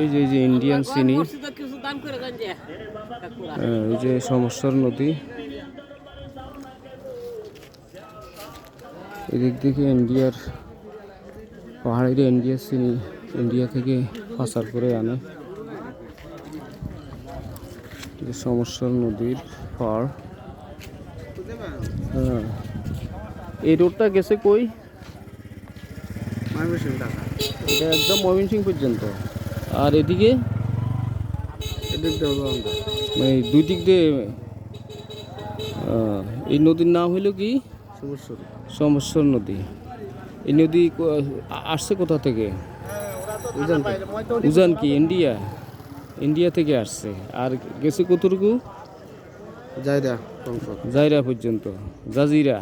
এই যে এই যে ইন্ডিয়ান চিনি। এই যে সমস্যার নদী। এদিক থেকে ইন্ডিয়ার পাহাড়ের ইন্ডিয়ার চিনি ইন্ডিয়া থেকে পাচার করে আনে। এই সমস্যার নদীর পাড়। হ্যাঁ। এই রোডটা গেছে কই? এটা একদম ময়মনসিং পর্যন্ত। আর এদিকে? মানে দুই দিক দিয়ে এই নদীর নাম হইল কি? সমস্যার নদী। এই নদী আসছে কোথা থেকে? উজান কি? ইন্ডিয়া? ইন্ডিয়া থেকে আসছে। আর গেছে কতটুকু? কংস জাইরা পর্যন্ত। জাজিরা।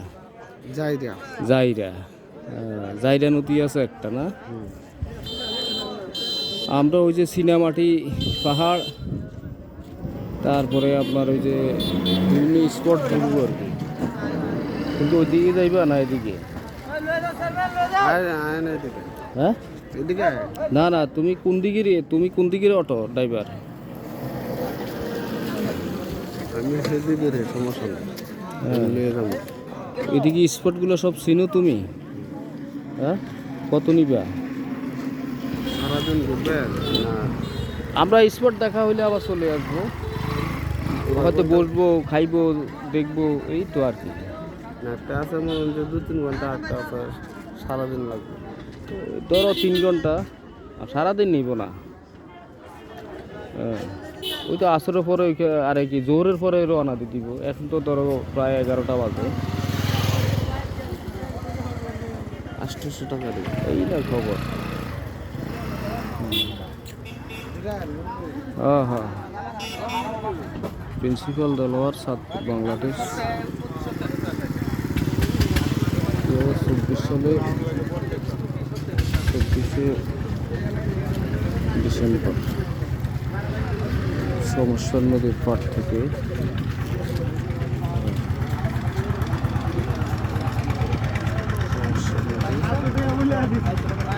দেয়া জাইরা জাইরা নদী আছে একটা না? আমরা ওই যে সিনেমাটি পাহাড় তারপরে আপনার ওই যে বিভিন্ন স্পট ঘুরবো আর কি। কিন্তু ওইদিকে যাইবা না এদিকে? হ্যাঁ? এদিকে না না তুমি কোন দিকের তুমি কোন দিকের অটো ড্রাইভার আমি সেদিকে রে সমস্যা নেই। হ্যাঁ। এদিকে স্পটগুলো সব চিনো তুমি? হ্যাঁ? কত নিবা? না আমরা স্পট দেখা হইলে আবার চলে আসব। হয়তো বসবো খাইবো দেখব এই তো আর কি। না দু তিন ঘণ্টা একটা আছে সারাদিন লাগবে। ধরো তিন ঘণ্টা আর সারাদিন নিব না। হ্যাঁ ওই তো আসরের পরে আরে কি জোহরের পরে রওনা দিয়ে দিব। এখন তো ধরো প্রায় এগারোটা বাজে। আটশোশো টাকা দেবে। এই না খবর। প্রিন্সিপাল দেলোয়ার সাতপুর বাংলাদেশ দু হাজার চব্বিশ সালে, চব্বিশে ডিসেম্বর। সমস্যার নদীর পাট থেকে। সমস্যার নদী